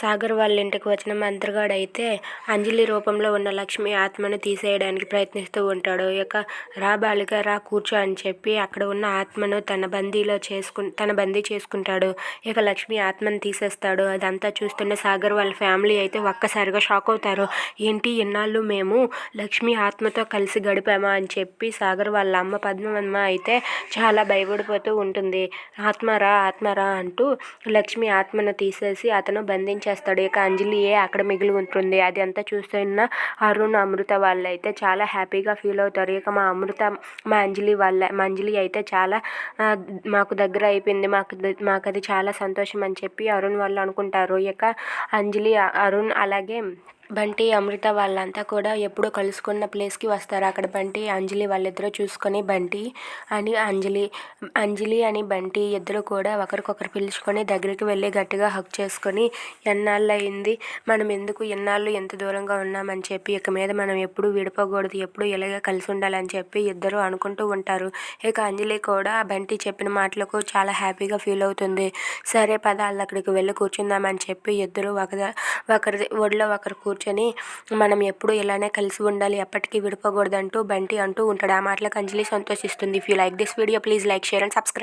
సాగర్ వాళ్ళ ఇంటికి వచ్చిన మంత్రగాడైతే అంజలి రూపంలో ఉన్న లక్ష్మి ఆత్మను తీసేయడానికి ప్రయత్నిస్తూ ఉంటాడు. ఇక రా బాలిక రా కూర్చో అని చెప్పి అక్కడ ఉన్న ఆత్మను తన బందీలో చేసుకు తన బందీ చేసుకుంటాడు. ఇక లక్ష్మి ఆత్మను తీసేస్తాడు. అదంతా చూస్తున్న సాగర్ వాళ్ళ ఫ్యామిలీ అయితే ఒక్కసారిగా షాక్ అవుతారు. ఏంటి ఇన్నాళ్ళు మేము లక్ష్మి ఆత్మతో కలిసి గడిపామా అని చెప్పి సాగర్ వాళ్ళ అమ్మ పద్మమ్మ అయితే చాలా భయపడిపోతూ ఉంటుంది. ఆత్మరా ఆత్మరా అంటూ లక్ష్మి ఆత్మను తీసేసి అతను బంధించి చేస్తాడు. ఇక అంజలియే అక్కడ మిగిలి ఉంటుంది. అది అంతా చూస్తున్న అరుణ్ అమృత వాళ్ళు అయితే చాలా హ్యాపీగా ఫీల్ అవుతారు. ఇక మా అమృత మా అంజలి వాళ్ళ మా అంజలి అయితే చాలా మాకు దగ్గర అయిపోయింది. మాకు మాకు అది చాలా సంతోషం అని చెప్పి అరుణ్ వాళ్ళు అనుకుంటారు. ఇక అంజలి అరుణ్ అలాగే బంటి అమృత వాళ్ళంతా కూడా ఎప్పుడో కలుసుకున్న ప్లేస్కి వస్తారు. అక్కడ బంటి అంజలి వాళ్ళిద్దరూ చూసుకొని బంటి అని అంజలి అంజలి అని బంటి ఇద్దరు కూడా ఒకరికొకరు పిలుచుకొని దగ్గరికి వెళ్ళి గట్టిగా హక్ చేసుకొని ఎన్నాళ్ళు అయింది మనం ఎందుకు ఎన్నాళ్ళు ఎంత దూరంగా ఉన్నామని చెప్పి ఇక మీద మనం ఎప్పుడు విడిపోకూడదు ఎప్పుడు ఇలాగే కలిసి ఉండాలని చెప్పి ఇద్దరు అనుకుంటూ ఉంటారు. ఇక అంజలి కూడా బంటి చెప్పిన మాటలకు చాలా హ్యాపీగా ఫీల్ అవుతుంది. సరే పద వాళ్ళు అక్కడికి వెళ్ళి కూర్చుందామని చెప్పి ఇద్దరు ఒకరి ఒకరి ఒడిలో ఒకరు కూర్చొని మనం ఎప్పుడు ఇలానే కలిసి ఉండాలి ఎప్పటికీ విడిపోకూడదు అంటూ బంటి అంటూ ఉంటాడు. ఆ మాటలకు అంజలి సంతోషిస్తుంది. If you like this video please like share and subscribe